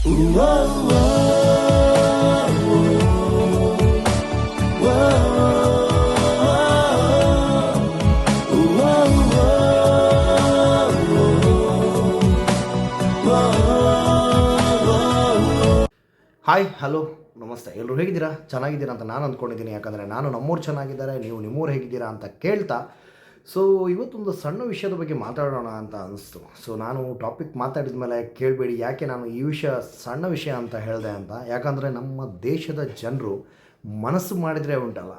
Hi hello ನಮಸ್ತೆ. ಎಲ್ಲರೂ ಹೇಗಿದ್ದೀರಾ? ಚೆನ್ನಾಗಿದ್ದೀರಾ ಅಂತ ನಾನು ಅಂದ್ಕೊಂಡಿದ್ದೀನಿ. ಯಾಕಂದರೆ ನಾನು ನಮ್ಮೂರು ಚೆನ್ನಾಗಿದ್ದಾರೆ, ನೀವು ನಿಮ್ಮೂರು ಹೇಗಿದ್ದೀರಾ ಅಂತ ಕೇಳ್ತಾ ಸೊ ಇವತ್ತೊಂದು ಸಣ್ಣ ವಿಷಯದ ಬಗ್ಗೆ ಮಾತಾಡೋಣ ಅಂತ ಅನಿಸ್ತು. ಸೊ ನಾನು ಟಾಪಿಕ್ ಮಾತಾಡಿದ ಮೇಲೆ ಕೇಳಬೇಡಿ. ಯಾಕೆ ನಾನು ಈ ವಿಷಯ ಸಣ್ಣ ವಿಷಯ ಅಂತ ಹೇಳಿದೆ ಅಂತ? ಯಾಕಂದರೆ ನಮ್ಮ ದೇಶದ ಜನರು ಮನಸ್ಸು ಮಾಡಿದರೆ ಉಂಟಲ್ಲ.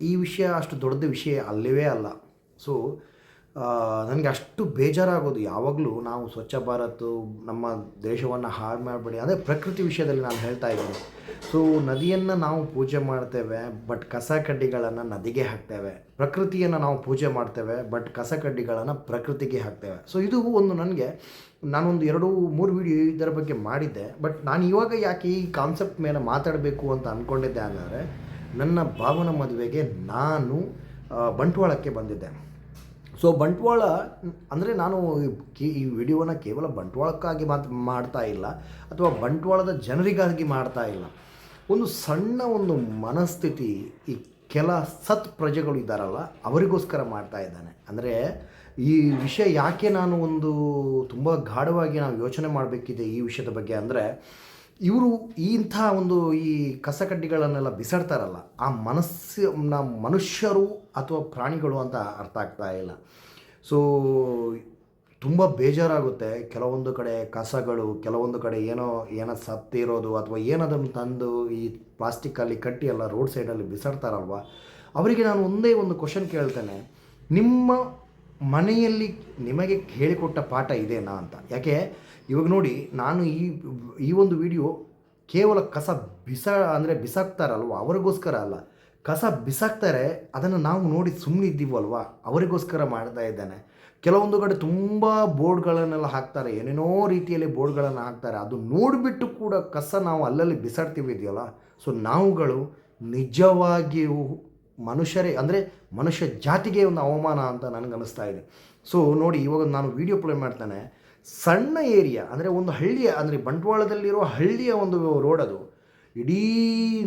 ಈ ವಿಷಯ ಅಷ್ಟು ದೊಡ್ಡ ವಿಷಯ ಅಲ್ಲವೇ ಅಲ್ಲ. ಸೊ ನನಗೆ ಅಷ್ಟು ಬೇಜಾರಾಗೋದು. ಯಾವಾಗಲೂ ನಾವು ಸ್ವಚ್ಛ ಭಾರತ್, ನಮ್ಮ ದೇಶವನ್ನು ಹಾಳು ಮಾಡಬೇಡಿ ಅದೇ ಪ್ರಕೃತಿ ವಿಷಯದಲ್ಲಿ ನಾನು ಹೇಳ್ತಾ ಇದ್ದೀನಿ. ಸೊ ನದಿಯನ್ನು ನಾವು ಪೂಜೆ ಮಾಡ್ತೇವೆ ಬಟ್ ಕಸ ಕಡ್ಡಿಗಳನ್ನು ನದಿಗೆ ಹಾಕ್ತೇವೆ. ಪ್ರಕೃತಿಯನ್ನು ನಾವು ಪೂಜೆ ಮಾಡ್ತೇವೆ ಬಟ್ ಕಸ ಕಡ್ಡಿಗಳನ್ನು ಪ್ರಕೃತಿಗೆ ಹಾಕ್ತೇವೆ. ಸೊ ಇದು ಒಂದು ನನಗೆ, ನಾನೊಂದು ಎರಡು, ಮೂರು ವಿಡಿಯೋ ಇದರ ಬಗ್ಗೆ ಮಾಡಿದ್ದೆ ಬಟ್ ನಾನು ಇವಾಗ ಯಾಕೆ ಈ ಕಾನ್ಸೆಪ್ಟ್ ಮೇಲೆ ಮಾತಾಡಬೇಕು ಅಂತ ಅಂದ್ಕೊಂಡಿದ್ದೆ ಅಂದರೆ, ನನ್ನ ಭಾವನ ಮದುವೆಗೆ ನಾನು ಬಂಟ್ವಾಳಕ್ಕೆ ಬಂದಿದ್ದೆ. ಸೊ ಬಂಟ್ವಾಳ, ಅಂದರೆ ನಾನು ಈ ವಿಡಿಯೋನ ಕೇವಲ ಬಂಟ್ವಾಳಕ್ಕಾಗಿ ಮಾತು, ಮಾಡ್ತಾ ಇಲ್ಲ, ಅಥವಾ ಬಂಟ್ವಾಳದ ಜನರಿಗಾಗಿ ಮಾಡ್ತಾ ಇಲ್ಲ. ಒಂದು ಸಣ್ಣ ಒಂದು ಮನಸ್ಥಿತಿ ಈ ಕೆಲ ಸತ್ ಪ್ರಜೆಗಳು ಇದ್ದಾರಲ್ಲ, ಅವರಿಗೋಸ್ಕರ ಮಾಡ್ತಾ ಇದ್ದಾನೆ. ಅಂದರೆ ಈ ವಿಷಯ ಯಾಕೆ ನಾನು ಒಂದು ತುಂಬ ಗಾಢವಾಗಿ ನಾವು ಯೋಚನೆ ಮಾಡಬೇಕಿದೆ ಈ ವಿಷಯದ ಬಗ್ಗೆ ಅಂದರೆ ಇವರು ಇಂಥ ಒಂದು ಈ ಕಸಕಡ್ಡಿಗಳನ್ನೆಲ್ಲ ಬಿಸಾಡ್ತಾರಲ್ಲ, ಆ ಮನಸ್ಸು ಮನುಷ್ಯರು ಅಥವಾ ಪ್ರಾಣಿಗಳು ಅಂತ ಅರ್ಥ ಆಗ್ತಾ ಇಲ್ಲ. ಸೊ ತುಂಬ ಬೇಜಾರಾಗುತ್ತೆ. ಕೆಲವೊಂದು ಕಡೆ ಕಸಗಳು, ಕೆಲವೊಂದು ಕಡೆ ಏನೋ ಏನೋ ಸತ್ತಿರೋದು ಅಥವಾ ಏನದನ್ನು ತಂದು ಈ ಪ್ಲಾಸ್ಟಿಕ್ಕಲ್ಲಿ ಕಟ್ಟಿ ಎಲ್ಲ ರೋಡ್ ಸೈಡಲ್ಲಿ ಬಿಸಾಡ್ತಾರಲ್ವ? ಅವರಿಗೆ ನಾನು ಒಂದೇ ಒಂದು ಕ್ವಶನ್ ಕೇಳ್ತೇನೆ. ನಿಮ್ಮ ಮನೆಯಲ್ಲಿ ನಿಮಗೆ ಹೇಳಿಕೊಟ್ಟ ಪಾಠ ಇದೇನಾ ಅಂತ? ಯಾಕೆ? ಇವಾಗ ನೋಡಿ, ನಾನು ಈ ಈ ಒಂದು ವಿಡಿಯೋ ಕೇವಲ ಕಸ ಬಿಸ, ಅಂದರೆ ಬಿಸಾಕ್ತಾರಲ್ವ ಅವರಿಗೋಸ್ಕರ ಅಲ್ಲ. ಕಸ ಬಿಸಾಕ್ತಾರೆ ಅದನ್ನು ನಾವು ನೋಡಿ ಸುಮ್ಮನೆ ಇದ್ದೀವಲ್ವ? ಅವರಿಗೋಸ್ಕರ ಮಾಡ್ತಾ ಇದ್ದಾನೆ. ಕೆಲವೊಂದು ಕಡೆ ತುಂಬ ಬೋರ್ಡ್ಗಳನ್ನೆಲ್ಲ ಹಾಕ್ತಾರೆ. ಏನೇನೋ ರೀತಿಯಲ್ಲಿ ಬೋರ್ಡ್ಗಳನ್ನು ಹಾಕ್ತಾರೆ. ಅದು ನೋಡಿಬಿಟ್ಟು ಕೂಡ ಕಸ ನಾವು ಅಲ್ಲಲ್ಲಿ ಬಿಸಾಡ್ತೀವಿ ಇದೆಯಲ್ಲ? ಸೊ ನಾವುಗಳು ನಿಜವಾಗಿಯೂ ಮನುಷ್ಯರೇ, ಅಂದರೆ ಮನುಷ್ಯ ಜಾತಿಗೆ ಒಂದು ಅವಮಾನ ಅಂತ ನನಗನ್ನಿಸ್ತಾ ಇದೆ. ಸೊ ನೋಡಿ, ಇವಾಗ ನಾನು ವಿಡಿಯೋ ಪ್ಲೇ ಮಾಡ್ತಾನೆ. ಸಣ್ಣ ಏರಿಯಾ, ಅಂದರೆ ಒಂದು ಹಳ್ಳಿಯ, ಅಂದರೆ ಬಂಟ್ವಾಳದಲ್ಲಿರುವ ಹಳ್ಳಿಯ ಒಂದು ರೋಡ್ ಅದು. ಇಡೀ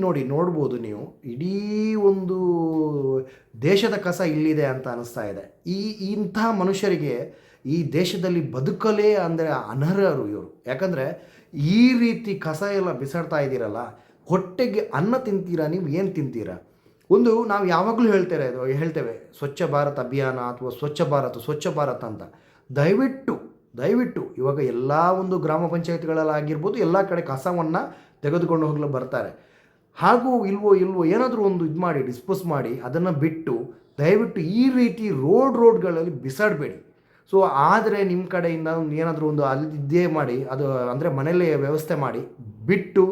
ನೋಡಿ, ನೋಡ್ಬೋದು ನೀವು, ಇಡೀ ಒಂದು ದೇಶದ ಕಸ ಇಲ್ಲಿದೆ ಅಂತ ಅನಿಸ್ತಾ ಇದೆ. ಈ, ಇಂಥ ಮನುಷ್ಯರಿಗೆ ಈ ದೇಶದಲ್ಲಿ ಬದುಕಲೇ ಅಂದರೆ ಅನರ್ಹರು ಇವರು. ಯಾಕಂದರೆ ಈ ರೀತಿ ಕಸ ಎಲ್ಲ ಬಿಸಾಡ್ತಾ ಇದ್ದೀರಲ್ಲ, ಹೊಟ್ಟೆಗೆ ಅನ್ನ ತಿಂತೀರಾ ನೀವು, ಏನು ತಿಂತೀರಾ? ಒಂದು ನಾವು ಯಾವಾಗಲೂ ಹೇಳ್ತೇವೆ ಹೇಳ್ತೇವೆ, ಸ್ವಚ್ಛ ಭಾರತ್ ಅಭಿಯಾನ ಅಥವಾ ಸ್ವಚ್ಛ ಭಾರತ, ಸ್ವಚ್ಛ ಭಾರತ್ ಅಂತ. ದಯವಿಟ್ಟು ದಯವಿಟ್ಟು ಇವಾಗ ಎಲ್ಲ ಒಂದು ಗ್ರಾಮ ಪಂಚಾಯತ್ಗಳಲ್ಲಾಗಿರ್ಬೋದು ಎಲ್ಲ ಕಡೆ ಕಸವನ್ನು ತೆಗೆದುಕೊಂಡು ಹೋಗಲು ಬರ್ತಾರೆ. ಹಾಗೂ ಇಲ್ವೋ ಇಲ್ವೋ ಏನಾದರೂ ಒಂದು ಇದು ಮಾಡಿ, ಡಿಸ್ಪೋಸ್ ಮಾಡಿ, ಅದನ್ನು ಬಿಟ್ಟು ದಯವಿಟ್ಟು ಈ ರೀತಿ ರೋಡ್ ರೋಡ್ಗಳಲ್ಲಿ ಬಿಸಾಡಬೇಡಿ. ಸೊ ಆದರೆ ನಿಮ್ಮ ಕಡೆಯಿಂದ ಏನಾದರೂ ಒಂದು ಅಲ್ಲಿ ಇದೇ ಮಾಡಿ, ಅದು ಅಂದರೆ ಮನೆಯಲ್ಲೇ ವ್ಯವಸ್ಥೆ ಮಾಡಿ, ಬಿಟ್ಟು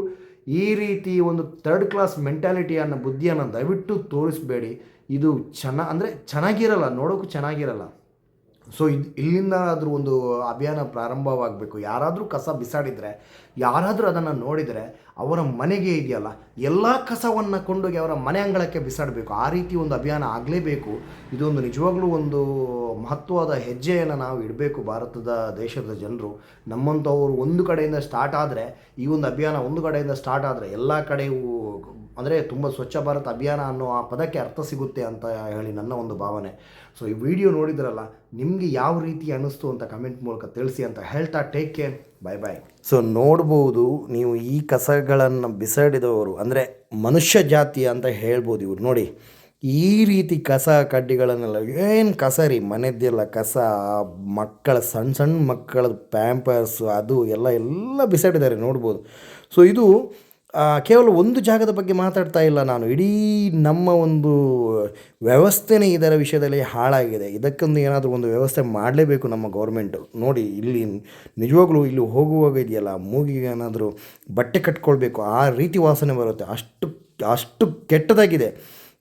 ಈ ರೀತಿ ಒಂದು ಥರ್ಡ್ ಕ್ಲಾಸ್ ಮೆಂಟ್ಯಾಲಿಟಿಯನ್ನು ಬುದ್ಧಿಯನ್ನು ದಯವಿಟ್ಟು ತೋರಿಸಬೇಡಿ. ಇದು ಚೆನ್ನ ಅಂದರೆ ಚೆನ್ನಾಗಿರಲ್ಲ ನೋಡೋಕ್ಕೂ ಚೆನ್ನಾಗಿರಲ್ಲ. ಸೊ ಇದು ಇಲ್ಲಿಂದ ಆದರೂ ಒಂದು ಅಭಿಯಾನ ಪ್ರಾರಂಭವಾಗಬೇಕು. ಯಾರಾದರೂ ಕಸ ಬಿಸಾಡಿದರೆ, ಯಾರಾದರೂ ಅದನ್ನು ನೋಡಿದರೆ ಅವರ ಮನೆಗೆ ಇದೆಯಲ್ಲ, ಎಲ್ಲ ಕಸವನ್ನು ಕೊಂಡೋಗಿ ಅವರ ಮನೆ ಅಂಗಳಕ್ಕೆ ಬಿಸಾಡಬೇಕು. ಆ ರೀತಿ ಒಂದು ಅಭಿಯಾನ ಆಗಲೇಬೇಕು. ಇದೊಂದು ನಿಜವಾಗಲೂ ಒಂದು ಮಹತ್ವದ ಹೆಜ್ಜೆಯನ್ನು ನಾವು ಇಡಬೇಕು ಭಾರತದ ದೇಶದ ಜನರು. ನಮ್ಮಂಥವ್ರು ಒಂದು ಕಡೆಯಿಂದ ಸ್ಟಾರ್ಟ್ ಆದರೆ, ಈ ಒಂದು ಅಭಿಯಾನ ಒಂದು ಕಡೆಯಿಂದ ಸ್ಟಾರ್ಟ್ ಆದರೆ ಎಲ್ಲ ಕಡೆಯೂ ಅಂದರೆ ತುಂಬ ಸ್ವಚ್ಛ ಭಾರತ್ ಅಭಿಯಾನ ಅನ್ನೋ ಆ ಪದಕ್ಕೆ ಅರ್ಥ ಸಿಗುತ್ತೆ ಅಂತ ಹೇಳಿ ನನ್ನ ಒಂದು ಭಾವನೆ. ಸೊ ಈ ವಿಡಿಯೋ ನೋಡಿದ್ರಲ್ಲ, ನಿಮಗೆ ಯಾವ ರೀತಿ ಅನ್ನಿಸ್ತು ಅಂತ ಕಮೆಂಟ್ ಮೂಲಕ ತಿಳಿಸಿ ಅಂತ ಹೇಳ್ತಾ take care bye bye so ನೋಡ್ಬೋದು, ನೀವು ಈ ಕಸಗಳನ್ನು ಬಿಸಾಡಿದವರು, ಅಂದರೆ ಮನುಷ್ಯ ಜಾತಿ ಅಂತ ಹೇಳ್ಬೋದು ಇವ್ರು. ನೋಡಿ, ಈ ರೀತಿ ಕಸ ಕಡ್ಡಿಗಳನ್ನೆಲ್ಲ, ಏನು ಕಸ ರೀ? ಮನೆದ್ದೆಲ್ಲ ಕಸ, ಮಕ್ಕಳ ಸಣ್ಣ ಸಣ್ಣ ಮಕ್ಕಳ ಪ್ಯಾಂಪರ್ಸ್ ಅದು ಎಲ್ಲ ಎಲ್ಲ ಬಿಸಾಡಿದ್ದಾರೆ, ನೋಡ್ಬೋದು. ಸೊ ಇದು ಕೇವಲ ಒಂದು ಜಾಗದ ಬಗ್ಗೆ ಮಾತಾಡ್ತಾ ಇಲ್ಲ ನಾನು. ಇಡೀ ನಮ್ಮ ಒಂದು ವ್ಯವಸ್ಥೆನೇ ಇದರ ವಿಷಯದಲ್ಲಿ ಹಾಳಾಗಿದೆ. ಇದಕ್ಕೊಂದು ಏನಾದರೂ ಒಂದು ವ್ಯವಸ್ಥೆ ಮಾಡಲೇಬೇಕು ನಮ್ಮ ಗೌರ್ಮೆಂಟು. ನೋಡಿ, ಇಲ್ಲಿ ನಿಜವಾಗ್ಲೂ ಇಲ್ಲಿ ಹೋಗುವಾಗ ಇದೆಯಲ್ಲ, ಮೂಗಿಗೆ ಏನಾದರೂ ಬಟ್ಟೆ ಕಟ್ಕೊಳ್ಬೇಕು, ಆ ರೀತಿ ವಾಸನೆ ಬರುತ್ತೆ. ಅಷ್ಟು ಅಷ್ಟು ಕೆಟ್ಟದಾಗಿದೆ.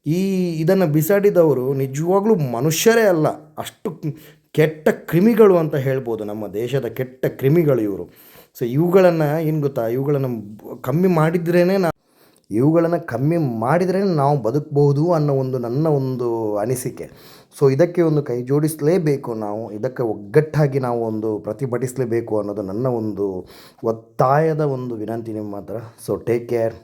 ಈ ಇದನ್ನು ಬಿಸಾಡಿದವರು ನಿಜವಾಗ್ಲೂ ಮನುಷ್ಯರೇ ಅಲ್ಲ, ಅಷ್ಟು ಕೆಟ್ಟ ಕ್ರಿಮಿಗಳು ಅಂತ ಹೇಳ್ಬೋದು ನಮ್ಮ ದೇಶದ ಕೆಟ್ಟ ಕ್ರಿಮಿಗಳು ಇವರು. ಸೊ ಇವುಗಳನ್ನು ಏನು ಗೊತ್ತಾ, ಇವುಗಳನ್ನು ಕಮ್ಮಿ ಮಾಡಿದ್ರೇ ನಾ ಇವುಗಳನ್ನು ಕಮ್ಮಿ ಮಾಡಿದ್ರೇ ನಾವು ಬದುಕಬಹುದು ಅನ್ನೋ ಒಂದು ನನ್ನ ಒಂದು ಅನಿಸಿಕೆ. ಸೊ ಇದಕ್ಕೆ ಒಂದು ಕೈ ಜೋಡಿಸಲೇಬೇಕು ನಾವು. ಇದಕ್ಕೆ ಒಗ್ಗಟ್ಟಾಗಿ ನಾವು ಒಂದು ಪ್ರತಿಭಟಿಸಲೇಬೇಕು ಅನ್ನೋದು ನನ್ನ ಒಂದು ಒತ್ತಾಯದ ಒಂದು ವಿನಂತಿ ನಿಮ್ಮ ಹತ್ರ. So take care